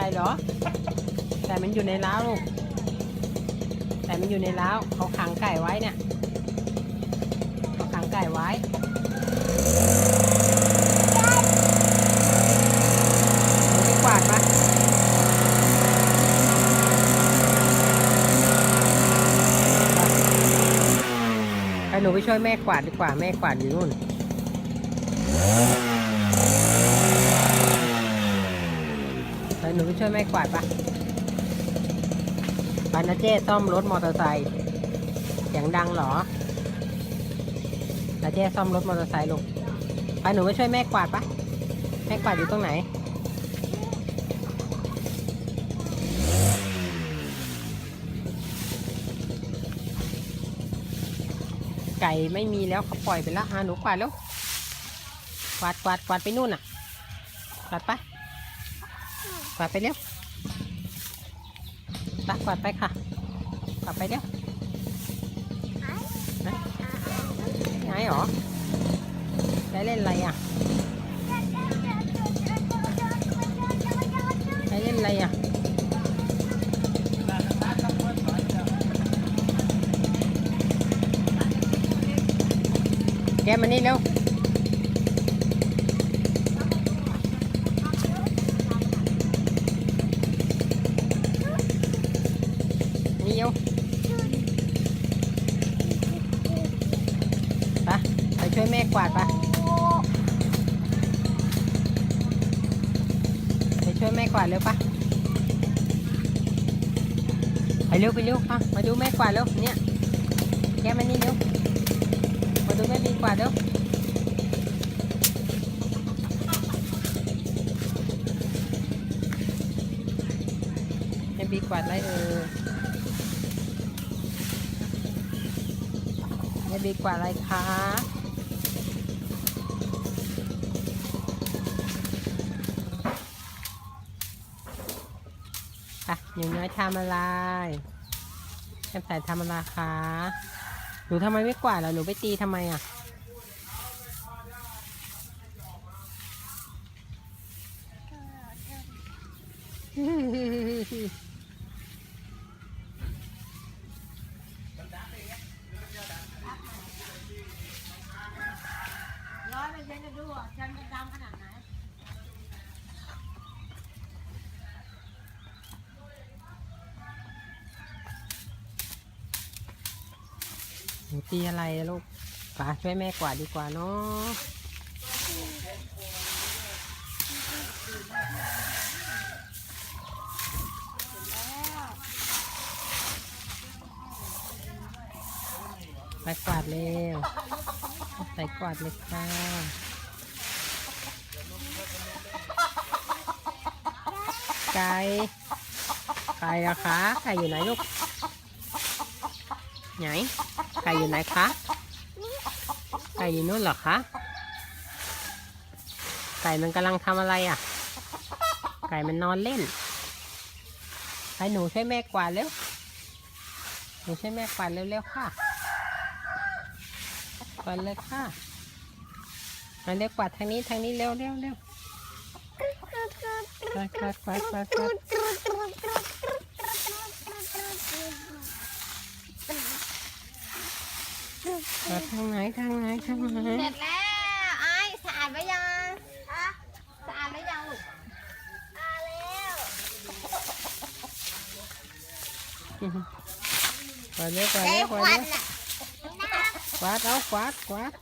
ก่เหรอไก่มันอยู่ในล้าวลูกไก่มันอยู่ในล้าวเขาขังไก่ไว้เนี่ยเขาขังไก่ไว้หนูไปกวาดปะไปหนูไปช่วยแม่กวาดดีกว่าแม่กวาดอยู่นู่น ไปหนูไปช่วยแม่กวาดปะไปนะเจ้ซ่อมรถมอเตอร์ไซค์เสียงดังเหรอนะเจ้ซ่อมรถมอเตอร์ไซค์ลูกไปหนูไปช่วยแม่กวาดปะแม่กวาดอยู่ตรงไหนไก่ไม่มีแล้วเขาปล่อยไปแล้วอะหนูกวาดแล้วกวาดกวาดกวาดไปนู่นน่ะกวาดไป วาดไปเร็วตักกวาดไปค่ะกวาดไปเร็วนะไงหรอ ได้เล่นอะไรอะ ได้เล่นอะไรอะแกมานี่เร็ว นี่เร็วไปไป ช่วยแม่กวาดปะไปช่วยแม่กวาดเร็วปะไปเร็วไปเร็วปะมาดูแม่กวาดเร็วเนี่ยแกมานี่เร็วมาดูแม่บีกวาดเร็วแม่บีกวาดอะไรเออแม่บีกวาดอะไรคะะหนูน้อยทำอะไรแอมใส่ทำอะไรคะ หนูทำไมไม่กวาดล่ะหนูไปตีทำไมอะ ร้อยเปอร์เซ็นจะดูอะฉันจะดำขนาดไหน หนูตีอะไรลูกป่าช่วยแม่กวาดดีกว่าเนาะไปกวาดเร็วใส่กวาดเลยค่ะไก่ไก่อะคะไก่อยู่ไหนลูก ไหนไก่อยู่ไหนคะไก่อยู่นู่นเหรอคะไก่มันกำลังทำอะไรอะ ไก่มันนอนเล่นให้หนูช่วยแม่กวาดเร็วหนูช่วยแม่กวาดเร็วๆค่ะกวาดเลยค่ะมาเร็วกวาดทางนี้ทางนี้เร็วเร็วเร็วกวาดกวาดกวาดกวาดกวาด กวาดทางไหนทางไหนทางไหนเสร็จแล้วไอ้สะอาดไหมยังอะสะอาดไหมยังลูกสะอาดแล้วกวาดเร็วกวาดใจเร็วคกวาดวันเร็วน่ะกวาดเอากวาดกวาด